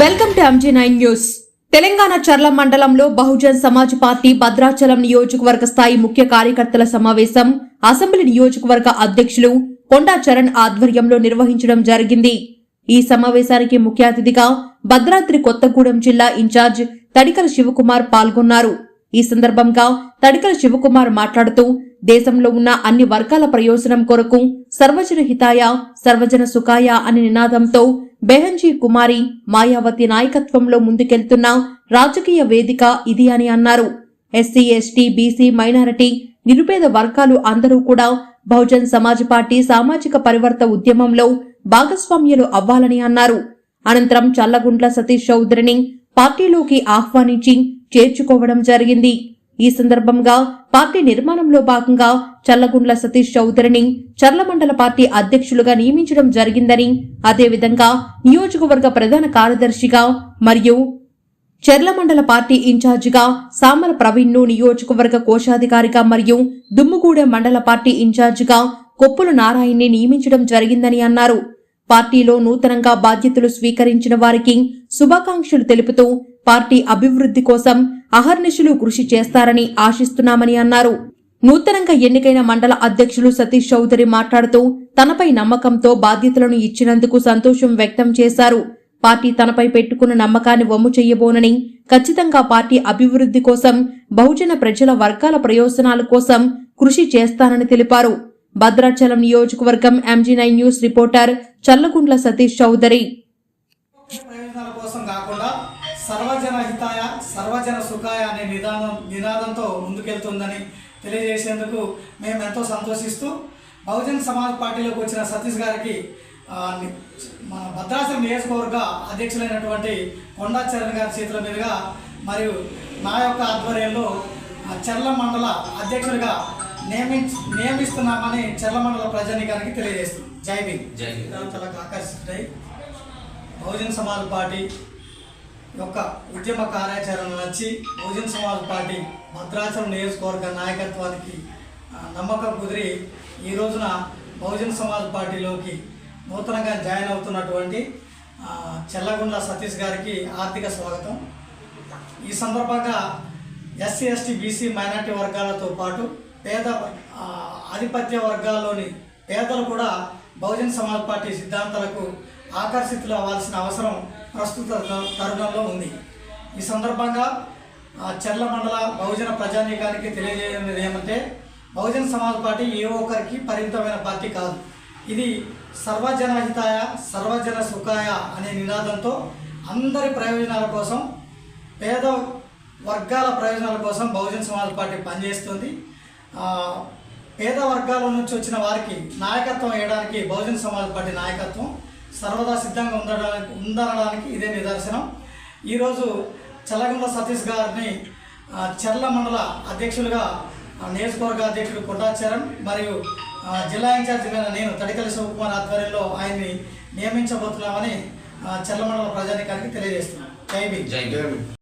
Welcome to MG nine news Telangana Charla మండలంలో Bahujan Samaj party Bhadrachalam నియోజకవర్గ స్థాయి ముఖ్య కార్యకర్తల సమావేశం అసెంబ్లీ నియోజకవర్గ అధ్యక్షులు కొండా చరణ్ ఆధ్వర్యంలో నిర్వహించడం జరిగింది. ఈ సమావేశానికి ముఖ్య అతిథిగా భద్రాద్రి కొత్తగూడెం జిల్లా ఇన్ఛార్జ్ తడికల శివకుమార్ పాల్గొన్నారు. ఈ సందర్భంగా తడికల శివకుమార్ మాట్లాడుతూ దేశంలో ఉన్న అన్ని వర్గాల ప్రయోజనం కొరకు సర్వజన హితాయ సర్వజన సుఖాయ అనే నినాదంతో బెహంజీ కుమారి మాయావతి నాయకత్వంలో ముందుకెళ్తున్న రాజకీయ వేదిక ఇది అని అన్నారు. ఎస్సీ ఎస్టీ బీసీ మైనారిటీ నిరుపేద వర్గాలు అందరూ కూడా బహుజన్ సమాజ్ పార్టీ సామాజిక పరివర్త ఉద్యమంలో భాగస్వామ్యులు అవ్వాలని అన్నారు. అనంతరం చల్లగుండ్ల సతీష్ చౌదరిని పార్టీలోకి ఆహ్వానించి చేర్చుకోవడం జరిగింది. ఈ సందర్భంగా పార్టీ నిర్మాణంలో భాగంగా చల్లగుండ్ల సతీష్ చౌదరిని చర్ల మండల పార్టీ అధ్యక్షులుగా నియమించడం జరిగిందని అదేవిధంగా నియోజకవర్గ ప్రధాన కార్యదర్శిగా మరియు చెర్లమండల పార్టీ ఇన్ఛార్జిగా సామల ప్రవీణ్ను నియోజకవర్గ కోశాధికారిగా మరియు దుమ్ముగూడెం మండల పార్టీ ఇన్ఛార్జిగా కొప్పుల నారాయణ్ని నియమించడం జరిగిందని అన్నారు. పార్టీలో నూతనంగా బాధ్యతలు స్వీకరించిన వారికి శుభాకాంక్షలు తెలుపుతూ పార్టీ అభివృద్ధి కోసం అహర్నిశలు కృషి చేస్తారని ఆశిస్తున్నామని అన్నారు. నూతనంగా ఎన్నికైన మండల అధ్యక్షులు సతీష్ చౌదరి మాట్లాడుతూ తనపై నమ్మకంతో బాధ్యతలను ఇచ్చినందుకు సంతోషం వ్యక్తం చేశారు. పార్టీ తనపై పెట్టుకున్న నమ్మకాన్ని వమ్ము చెయ్యబోనని ఖచ్చితంగా పార్టీ అభివృద్ధి కోసం బహుజన ప్రజల వర్గాల ప్రయోజనాల కోసం కృషి చేస్తానని తెలిపారు. భద్రాచలం నియోజకవర్గం MG nine news reporter Challagundla Satish Chowdary. సర్వజన హితాయ సర్వజన సుఖాయ అనే నిదానం నినాదంతో ముందుకెళ్తుందని తెలియజేసేందుకు మేము ఎంతో సంతోషిస్తూ బహుజన్ సమాజ్ పార్టీలోకి వచ్చిన సతీష్ గారికి మన భద్రాచలం నియోజకవర్గ అధ్యక్షులైనటువంటి కొండా చరణ్ గారి చేతుల మీదుగా మరియు నా యొక్క ఆధ్వర్యంలో చర్ల మండల అధ్యక్షుడిగా నియమి నియమిస్తున్నామని చర్ల మండల ప్రజానికానికి తెలియజేస్తున్నాం జై భీమ్ జై భీమ్. చాలా ఆకర్షితుడై బహుజన్ సమాజ్ పార్టీ యొక్క ఉద్యమ కార్యాచరణ నచ్చి బహుజన్ సమాజ్ పార్టీ భద్రాచలం నియోజకవర్గ నాయకత్వానికి నమ్మకం కుదిరి ఈ రోజున బహుజన్ సమాజ్ పార్టీలోకి నూతనంగా జాయిన్ అవుతున్నటువంటి చెల్లగుండ్ల సతీష్ గారికి ఆర్థిక స్వాగతం. ఈ సందర్భంగా ఎస్సీ ఎస్టీ బీసీ మైనార్టీ వర్గాలతో పాటు పేద ఆధిపత్య వర్గాల్లోని పేదలు కూడా బహుజన్ సమాజ్ పార్టీ సిద్ధాంతాలకు ఆకర్షితులు అవ్వాల్సిన అవసరం ప్రస్తుత తరుణంలో ఉంది. ఈ సందర్భంగా చర్ల మండల బహుజన ప్రజానీకానికి తెలియజేయడం ఏమంటే బహుజన సమాజ్ పార్టీ ఏ ఒక్కరికి పరిమితమైన పార్టీ కాదు. ఇది సర్వజన హితాయ సర్వజన సుఖాయ అనే నినాదంతో అందరి ప్రయోజనాల కోసం పేద వర్గాల ప్రయోజనాల కోసం బహుజన సమాజ్ పార్టీ పనిచేస్తుంది. పేద వర్గాల నుంచి వచ్చిన వారికి నాయకత్వం వేయడానికి బహుజన సమాజ్ పార్టీ నాయకత్వం సర్వదా సిద్ధంగా ఉండడానికి ఉందనడానికి ఇదే నిదర్శనం. ఈరోజు చల్లగుండ సతీష్ గారిని ఆ, చర్ల మండల అధ్యక్షులుగా నియోజకవర్గ అధ్యక్షుడు కొండా మరియు జిల్లా ఇన్ఛార్జిగా నేను తడికల శివకుమార్ ఆధ్వర్యంలో ఆయన్ని నియమించబోతున్నామని ఆ, చర్ల మండల ప్రజానికానికి తెలియజేస్తున్నాను. జై బి జై